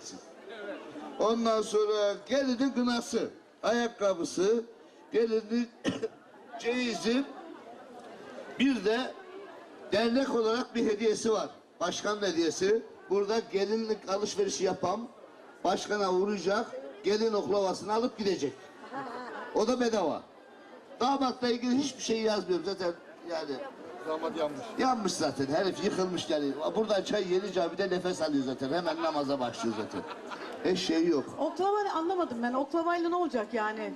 gideceksin. Ondan sonra gelinin gınası, ayakkabısı, gelinin ceyizi, bir de dernek olarak bir hediyesi var. Başkan hediyesi. Burada gelinlik alışverişi yapan başkana vuracak, gelin oklavasını alıp gidecek. O da bedava. Damatla ilgili hiçbir şey yazmıyorum zaten yani. Damat yanmış. Yanmış zaten herif yıkılmış yani. Buradan çay yeni camide nefes alıyor zaten. Hemen namaza başlıyor zaten. Eşeği yok. Oklava anlamadım ben. Oklavayla ne olacak yani?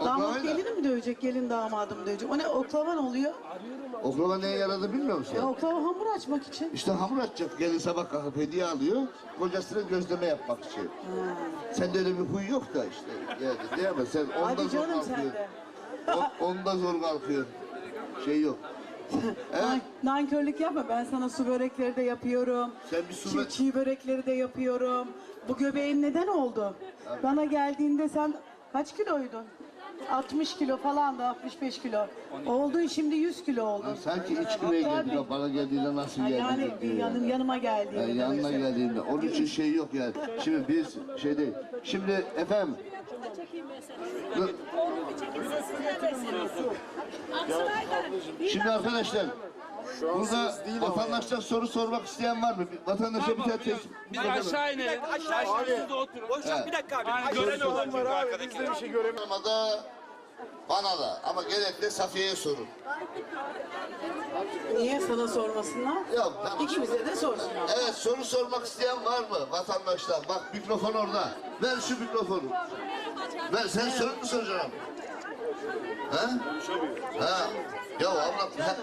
Damat Oklavayla? gelini mi dövecek, gelin damadı mı dövecek? O ne oklava ne oluyor? Oklava neye yaradı bilmiyor musun? Ya oklava hamur açmak için. İşte hamur açacak. Gelin sabah kalkıp hediye alıyor. Kocasına gözleme yapmak için. Sende öyle bir huy yok da işte. Yani değil mi? Sen onda Hadi zor canım kalkıyorsun. sende. O- onda zor kalkıyorsun. Şey yok. Evet. Nankörlük yapma. Ben sana su börekleri de yapıyorum. Sen bir su çiğ, bö- çiğ börekleri de yapıyorum. Bu göbeğin neden oldu? Bana geldiğinde sen kaç kiloydun? 60 kilo falan da 65 kilo. Oldun şimdi 100 kilo oldun. Sanki iç güveye Tabii. geldi. Bana geldiğinde nasıl geldi? Yani bir yanım, yanıma geldiğinde. Yani demek yanına geldiğinde. Onun için şey yok yani. Şimdi biz şey değil. Şimdi efendim. Şimdi arkadaşlar. Burada vatandaştan soru sormak isteyen var mı? Vatandaşa bir tane test. Biz aşağı inelim. Aşağı inelim. oturun. Hocam bir dakika abi. Yani gören çünkü Var abi biz de bir şey göremiyoruz. Ama da bana da ama gerekli Safiye'ye sorun. Niye sana sormasınlar? Yok tamam. İkimize de sorsunlar. Evet soru sormak isteyen var mı vatandaşlar? Bak mikrofon orada. Ver şu mikrofonu. Ver sen soru mu soracaksın? Ha? Ha. Ya abla ha,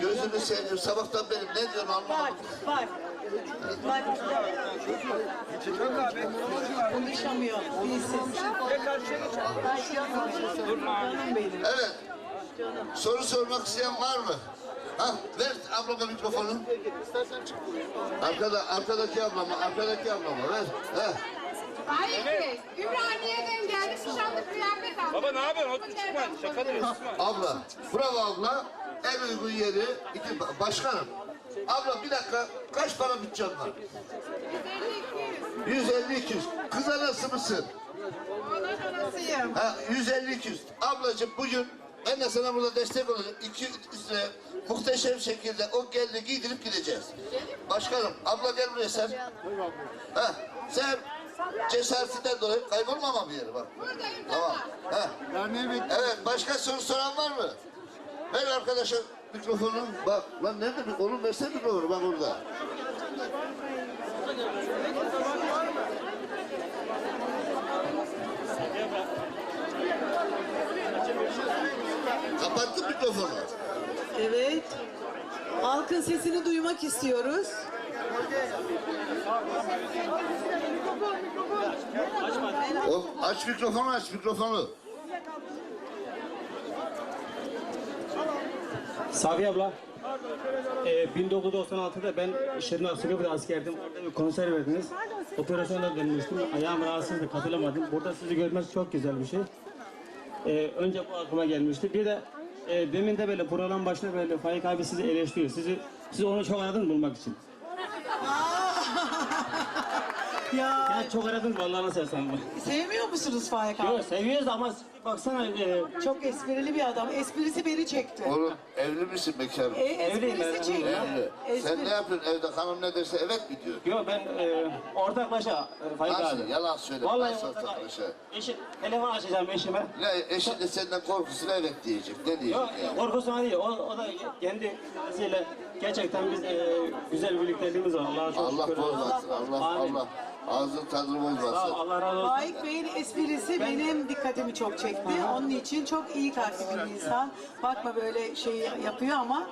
gözünü seveyim sabahtan beri ne diyorsun anlamadım. bak. Bak. Konuşamıyor. Dilsiz. Canım benim. Evet. Soru sormak isteyen var mı? Ha, ver ablama mikrofonu. Arkada, arkadaki ablama, arkadaki ablama ver. Ha. Hayır Bey, Ümraniye'den geldik, nişanlı kıyafet aldık. Baba ne yapıyorsun? Otur çıkma. Şaka diyorsun. Abla, bravo abla. En uygun yeri, iki, başkanım. Abla bir dakika, kaç para bütçen var? 150-200. Kız anası mısın? Onun anasıyım. Ha, 150-200. Ablacığım bugün ben de sana burada destek olacağım. İki üstüne muhteşem şekilde o gelini giydirip gideceğiz. Başkanım, abla gel buraya sen. Ha, sen cesaretinden dolayı kaybolmama bir yere bak. Buradayım Tamam. tamam. Bekliyoruz. Evet, başka soru soran var mı? Ver arkadaşa mikrofonu. Bak, lan nerede? bir- Onun versene mikrofonu, bak orada. Kapattın mikrofonu. Evet. Halkın sesini duymak istiyoruz. O, aç mikrofonu, aç mikrofonu. Safiye abla, e, 1996'da ben Şırnak Silivri'de askerdim. Orada bir konser verdiniz. Operasyonda dönmüştüm. Ayağım rahatsızdı, katılamadım. Burada sizi görmek çok güzel bir şey. E, önce bu aklıma gelmişti. Bir de e, demin de böyle program başına böyle Faik abi sizi eleştiriyor. Sizi, siz onu çok aradınız bulmak için. Ya Ya çok aradınız vallahi nasıl sevmiyor musunuz Faik abi? Yok seviyoruz ama baksana e, Çok esprili bir adam. Esprisi beni çekti. Oğlum evli misin bekar mısın? E, Evliyim ben, esprisi çekti. Evli. Sen Espri- ne yapıyorsun evde hanım ne derse evet mi diyor? Yok ben e, ortaklaşa e, Faik Nasıl? abi. Yalan söyle. Vallahi ortak- ortaklaşa? Eşi, telefon açacağım eşime. Ne eşin de senden korkusuna evet diyecek. Ne diyecek Yok ya? korkusuna değil. O, o da kendi kendisiyle gerçekten biz e, güzel bir birlikteliğimiz var. Allah'a çok Allah şükür. bozmasın. Allah Amin. Allah. Ağzının tadını Sağ ol, bozmasın. Allah razı olsun. Faik Bey'in esprisi benim dikkatimi çok çekti. Onun için çok iyi kalpli bir insan. Bakma böyle şey yapıyor ama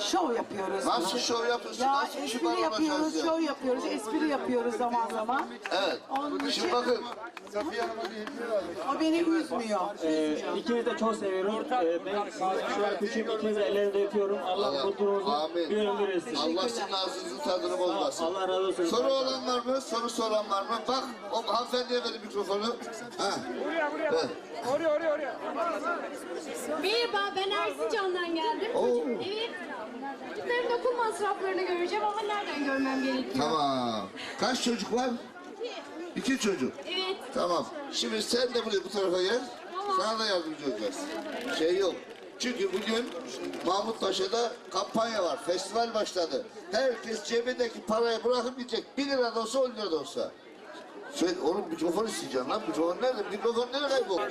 şov yapıyoruz. Nasıl şov yapıyorsun? Ya Nasıl bir espri yapıyoruz, olacağız ya? şov yapıyoruz, espri yapıyoruz zaman zaman. Evet. Onun için Şimdi bakın. Safiye Hanım'a bir hediye verdik. o beni üzmüyor. E, ikinizi de çok seviyorum. E, ben şu an küçüğüm. İkinizi de ellerinizde öpüyorum. Allah mutluluğunuzu Amin. bir ömür etsin. Allah sizin ağzınızın tadını bozmasın. Allah razı olsun. Soru olan var mı? Soru soran var mı? Bak o hanımefendiye verin mikrofonu. Ha. Ver. Oraya oraya oraya. Merhaba, ben Erzincan'dan geldim. Oo. Evet. Çocukların okul masraflarını göreceğim ama nereden görmem gerekiyor? Tamam. Kaç çocuk var? İki çocuk. Evet. Tamam. Şimdi sen de buraya bu tarafa gel. Sana da yardımcı olacağız. Şey yok. Çünkü bugün Mahmut Paşa'da kampanya var. Festival başladı. Herkes cebindeki parayı bırakıp gidecek. Bir lira da olsa on lira da olsa. Söyle, oğlum mikrofon isteyeceksin lan. Mikrofon nerede? Mikrofon nerede kayboldu?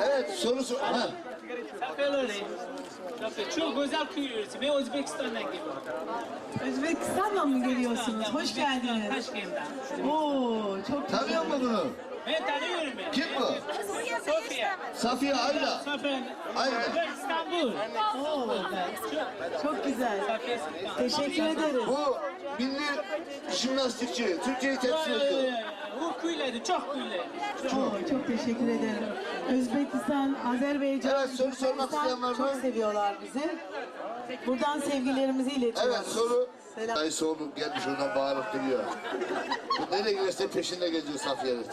Evet soru sor. Ha. Böyle. Çok güzel kuyuyoruz. Ben Özbekistan'dan geliyorum. Özbekistan'dan mı geliyorsunuz? Hoş geldiniz. Taşkent'ten. Oo, çok Tanıyor musun bunu? Ben tanıyorum ben. Kim bu? Sofya. Safiye Ayla. Sofya. Ayla. İstanbul. Oo, çok güzel. Sofya. Teşekkür ederim. Bu milli jimnastikçi. Türkiye'yi temsil ediyor. Bu kuyulaydı, çok kuyulaydı. Oo, çok teşekkür ederim. Özbekistan, Azerbaycan, Evet, soru sormak Türkmenistan isteyen var mı? çok seviyorlar bizi. Buradan sevgilerimizi iletiyoruz. Evet soru. Selam. Dayısı oğlum gelmiş oradan bağırıp duruyor. Bu nereye giderse peşinde geziyor Safiye'nin.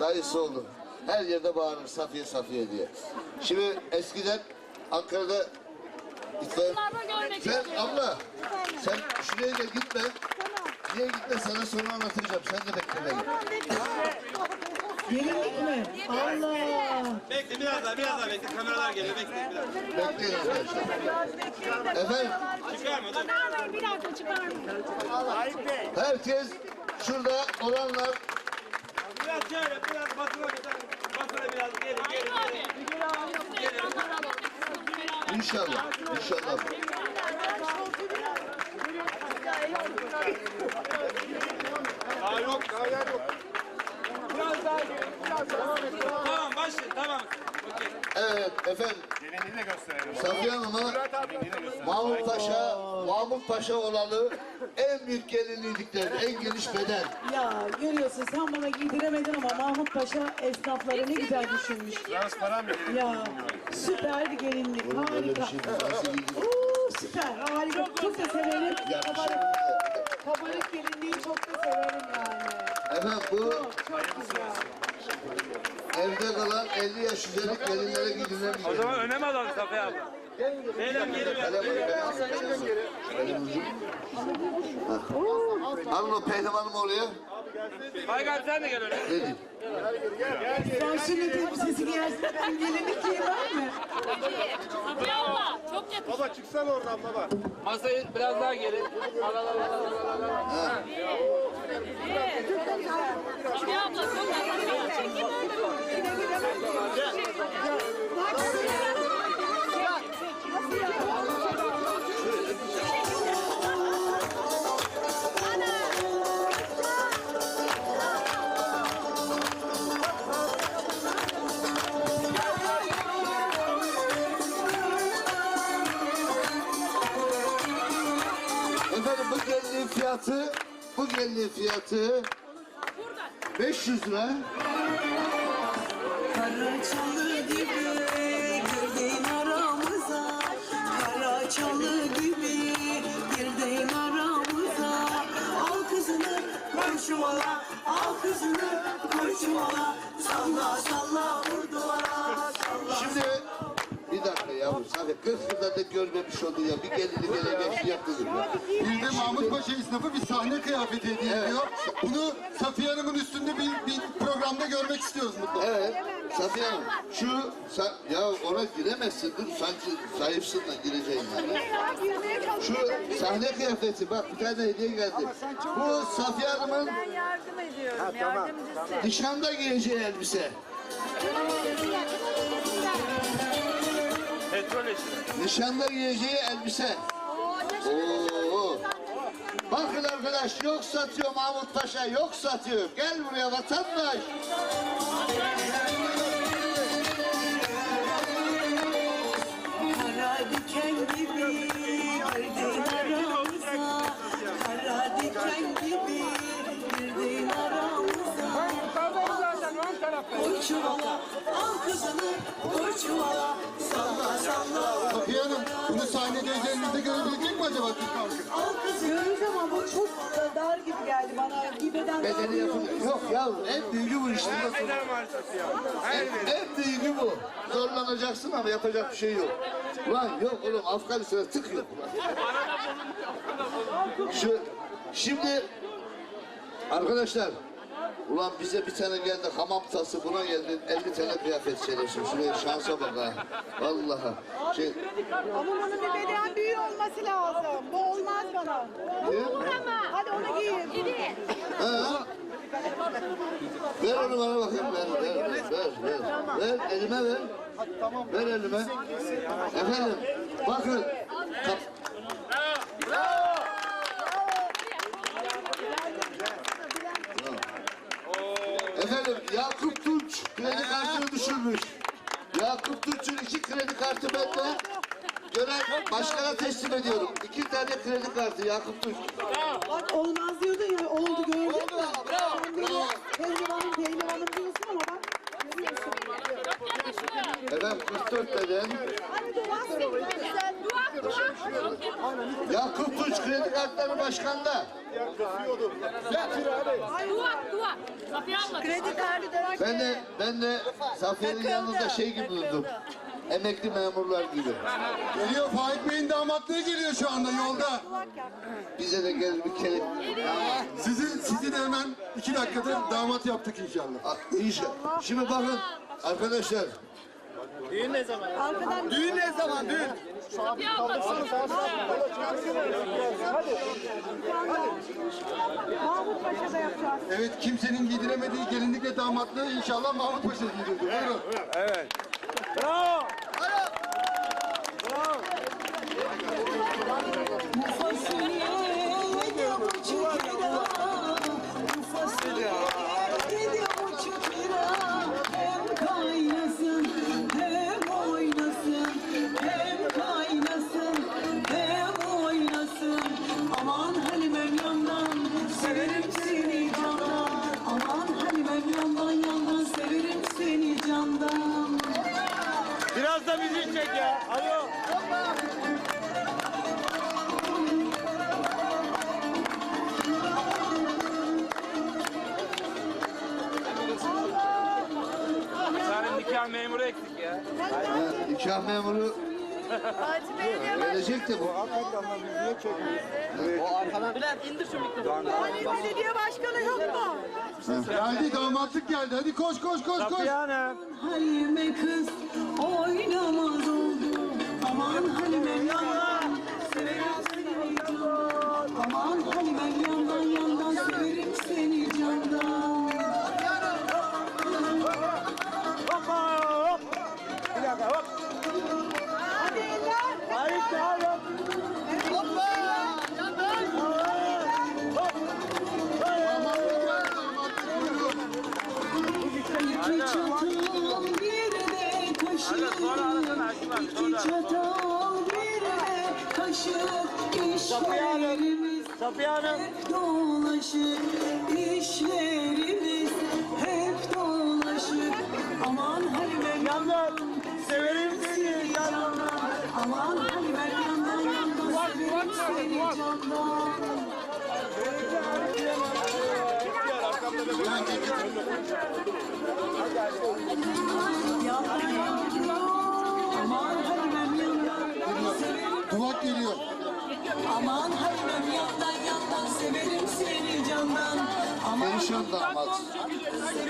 Dayısı oğlum. Her yerde bağırır Safiye Safiye diye. Şimdi eskiden Ankara'da itfaiye... Sen abla, sen şuraya da gitme. Niye gitme sana sonra anlatacağım. Sen de bekle beni. Gelinlik mi? Allah! Bekle biraz daha biraz daha bekle kameralar geliyor bekle biraz. Bekleyin arkadaşlar. Efendim, Çıkar mı? Dur. Bir dakika çıkarmayın. herkes şurada olanlar Biraz şöyle biraz basına biraz basına biraz geri geri geri. inşallah, inşallah. Daha yok, daha yer yok. Biraz daha geri biraz daha. Tamam başla tamam. Evet efendim. Gelinliğini de gösterelim. Safiye Hanım'a Mahmut Paşa, Mahmut Paşa olalı en büyük gelinlikler, en geniş beden. Ya görüyorsun sen bana giydiremedin ama Mahmut Paşa esnafları ne güzel düşünmüş. Transparan bir gelinlik. Ya süper bir gelinlik harika. şey? Oo, süper harika çok da severim. Kabarık, kabarık gelinliği çok da severim yani. Efendim bu Çok güzel. Evde kalan 50 yaş üzeri gelinlere O giydirilemiyor. zaman öne mi alalım Safiye abla? Beyler geri ver. Alın o pehlivanımı oraya. Abi sen de gel öne. Ne diyeyim? Sen sünnet elbisesi giyersin ben gelinlik giymem mi? Baba çıksana oradan baba. Masayı biraz daha geri. Al al al al al. al. Efendim fiyatı, bu gelinliğin fiyatı 500 lira. Karaçalı gibi girdin aramıza. Karaçalı gibi girdin aramıza. Al kızını koy çuvala Al kızını koy çuvala. Salla salla vur duvara Salla. Şimdi yavrum Safiye 40 yılda da görmemiş oldu ya bir gelini gelecek yaptı. Bir de Mahmut Paşa esnafı bir sahne kıyafeti hediye ediyor. Bunu Safiye Hanım'ın üstünde bir, bir programda görmek istiyoruz mutlaka. Evet Safiye Hanım şu sa- ya ona giremezsin dur sanki zayıfsın da gireceksin yani. Şu sahne kıyafeti bak bir tane hediye geldi. Bu Safiye Hanım'ın Ben yardım ediyorum. Yardımcısı. nişanda giyeceği elbise. Petrol eşi. Nişanda giyeceği elbise. Oo. Bakın arkadaş yok satıyor Mahmut Paşa yok satıyor. Gel buraya vatandaş. Kara diken gibi girdin aramıza Kara diken gibi girdin aramıza Koy çuvala al kızını koy çuvala sahnede üzerinizde görebilecek mi acaba Türk halkı? Al kız görürüz ama bu çok da dar gibi geldi bana. Gibeden daha yapılıyor. Yok yavrum en büyüğü bu işte. Eder marşası ya. En, en büyüğü bu. Zorlanacaksın ama yapacak bir şey yok. Ulan yok oğlum Afganistan'a tık yok ulan. Şu, şimdi arkadaşlar Ulan bize bir tane geldi hamam tası buna geldi 50 tane kıyafet şerefsiz. Şuraya şansa bak ha. Vallahi. Şey, Ama bunun bir beden büyüğü olması lazım. Bu olmaz bana. Hadi onu giyin. ha? Ver onu bana bakayım. Ver, ver, ver, ver, ver. Ver, elime ver. Ver elime. Efendim, bakın. Kap- Efendim Yakup Tunç kredi kartını düşürmüş. Yakup Tunç'un iki kredi kartı bende. Gören başkana teslim ediyorum. İki tane kredi kartı Yakup Tunç. Bak olmaz diyordu ya. Oldu gördün mü? Sen beni pehlivanım pehlivanım diyorsun ama bak. Efendim 44 beden. Yakup Tunç kredi kartları başkanda. Kredi kartı demek Ben de, ben de Safiye'nin yanında şey gibi durdum. Emekli memurlar gibi. Geliyor Faik Bey'in damatlığı geliyor şu anda yolda. Bize de gel bir kere. Sizi, sizi de hemen iki dakikada damat yaptık inşallah. Ah, İnşallah. Şimdi bakın arkadaşlar. arkadan Düğün ne zaman düğün? Mahmut Paşa'da yapacağız. Evet kimsenin giydiremediği gelinlikle damatlığı inşallah Mahmut Paşa giydirdi. Buyurun. Bravo. Biraz da müzik çek ya. Alo. Sarın nikah memuru eksik ya. Ha, nikah memuru gelecek de bu. Hani belediye başkanı yok mu? Geldi damatlık geldi. Hadi koş koş koş koş. Safiye Hanım. Halime çatal bir de kaşık İşlerimiz Safiye Hanım. hep dolaşır İşlerimiz hep dolaşır Aman Halimem Yandan. Severim seni yandan. Aman Halimem yandan yandan Severim seni candan Yandan yandan Aman Halimem yandan yandan Severim seni candan Aman Perişan damat.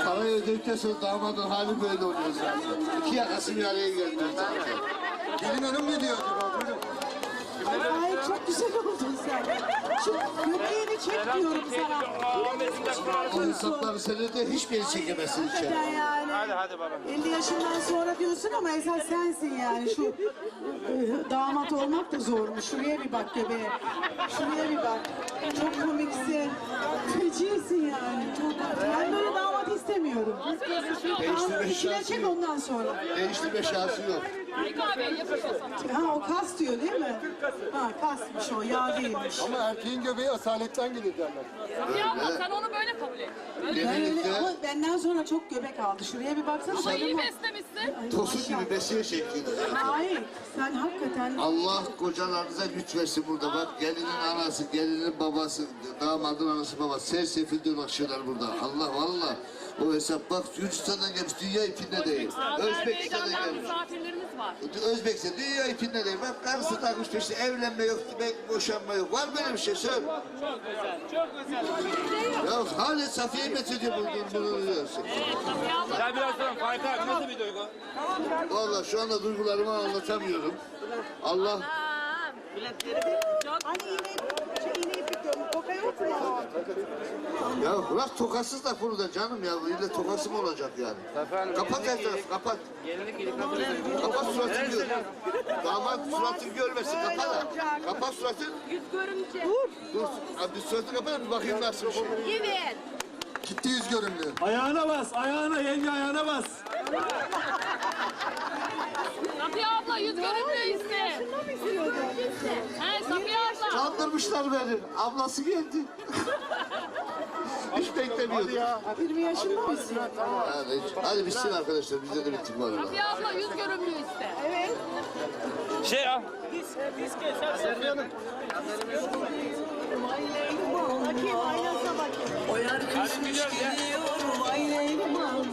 Parayı ödedikten sonra damadın hali böyle oluyor zaten. İki yakası bir araya gelmiyor zaten. Gelin hanım ne diyor acaba? Buyurun. Ay çok güzel oldun sen. Şu göbeğini çek diyorum sana. O hesapları senede hiçbiri çekemezsin içeri. Hadi hadi baba. 50 yaşından sonra diyorsun ama esas sensin yani. Şu e, damat olmak da zormuş. Şuraya bir bak göbeğe. Şuraya bir bak. Çok komiksin. Fecisin yani. Ben böyle damat istemiyorum. Değiştirme İçine şansı çek yok. ondan sonra. Değiştirme şansı yok. Ha o kas diyor değil mi? Ha kasmış o yağ değilmiş. Ama erkeğin göbeği asaletten gelir derler. Ya sen onu böyle kabul et. Ben öyle ama benden sonra çok göbek aldı. Şuraya bir baksana. Ama iyi Ay, beslemişsin. tosun gibi besiye şekli. Hayır sen hakikaten Allah kocalarınıza güç versin burada bak. Gelinin anası, gelinin babası, damadın anası babası. Sersefil dolaşıyorlar burada. Allah valla. O hesap bak Gürcistan'dan gelmiş, dünya ipinde değil. Özbekistan'dan gelmiş. misafirlerimiz var. Özbekse dünya ipinde değil. Bak karısı takmış peşine evlenme yok, demek boşanma yok. Var böyle bir şey söyle. Çok güzel, çok güzel. Ya hala Safiye methediyor bunu, bunu diyorsun. Ya biraz sonra Faik abi nasıl bir duygu? Vallahi şu anda duygularımı anlatamıyorum. Allah Hani iğne, şey iğne ya bırak tokasız da bunu da canım ya. İlle tokası mı olacak yani? Kapat her tarafı kapat. Kapat suratını gör. Damat suratını görmesin kapat. Kapat suratını. Yüz görünce. Dur. Abi suratını kapat bir bakayım nasıl bir şey. Evet. Gitti yüz görümlü. Ayağına bas, ayağına, yenge ayağına bas. Safiye abla yüz görünce iste. He Safiye abla. Kandırmışlar beni. Ablası geldi. Hiç beklemiyordum. 20 yaşında mısın? Hadi, hadi bitsin arkadaşlar. Bizde de bittik var. Safiye abla yüz görünce iste. Şey al. O yer kışmış geliyor vay Leylim aman